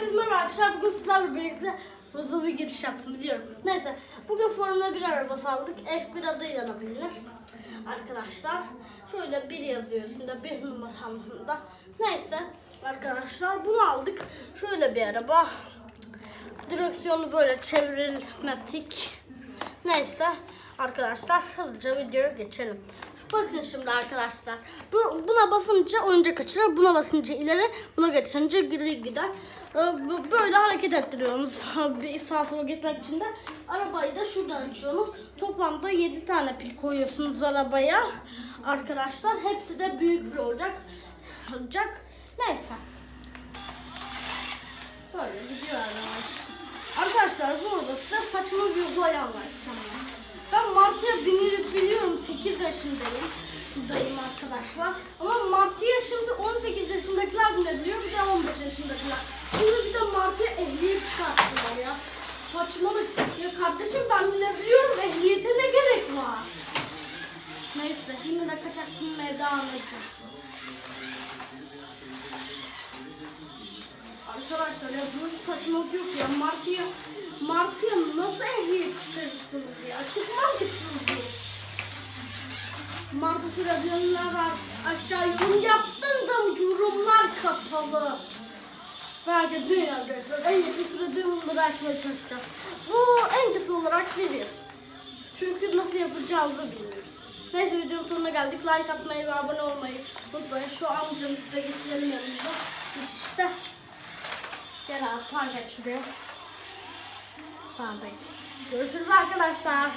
Herkese merhaba arkadaşlar. Bugün sizlerle birlikte hızlı bir giriş yaptım biliyorum. Neyse bugün Formula 1 arabası aldık. F1 adıyla da bilinir. Arkadaşlar şöyle bir yazıyor üstünde bir numaramında. Neyse arkadaşlar bunu aldık. Şöyle bir araba. Direksiyonu böyle çevrilmetik. Neyse arkadaşlar hızlıca videoya geçelim. Bakın şimdi arkadaşlar. Bu, buna basınca oyuncak açılır. Buna basınca ileri, buna geçince geri gider. Ee, Böyle hareket ettiriyorsunuz. Bir sağa sola gitmek için de. Arabayı da şuradan açıyorsunuz. Toplamda 7 tane pil koyuyorsunuz arabaya. Arkadaşlar hepsi de büyük pil olacak. Olacak. Neyse. Böyle gidiyor arkadaşlar. Arkadaşlar burada size saçma bir olay anlatacağım. ben. Ben Martı'ya binip biliyorum 8 yaşındayım. Dayım arkadaşlar. Ama Martı'ya şimdi 18 yaşındakiler binebiliyor bir de 15 yaşındakiler. Şimdi bir de Martı'ya ehliyet çıkarttılar ya. Saçmalık. Ya kardeşim ben binebiliyorum ehliyete ne gerek var? Neyse yine de kaçak binmeye devam edeceğim. Arkadaşlar ya böyle saçmalık yok ya. Martı'ya Martı'ya nasıl ehliyet çıkarırsınız ya? Bu. Martı sürebilenler var. Aşağı yorum yapsın da yorumlar kapalı. Merak etmeyin arkadaşlar. En yakın sürede bunları açmaya çalışacağım. Bu en kısa olarak bilir. Çünkü nasıl yapacağımızı bilmiyoruz. Neyse videonun sonuna geldik. Like atmayı ve abone olmayı unutmayın. Şu amcamızı da getirelim yanımıza. İşte. Gel abi park et şuraya. Tamam peki. Görüşürüz arkadaşlar.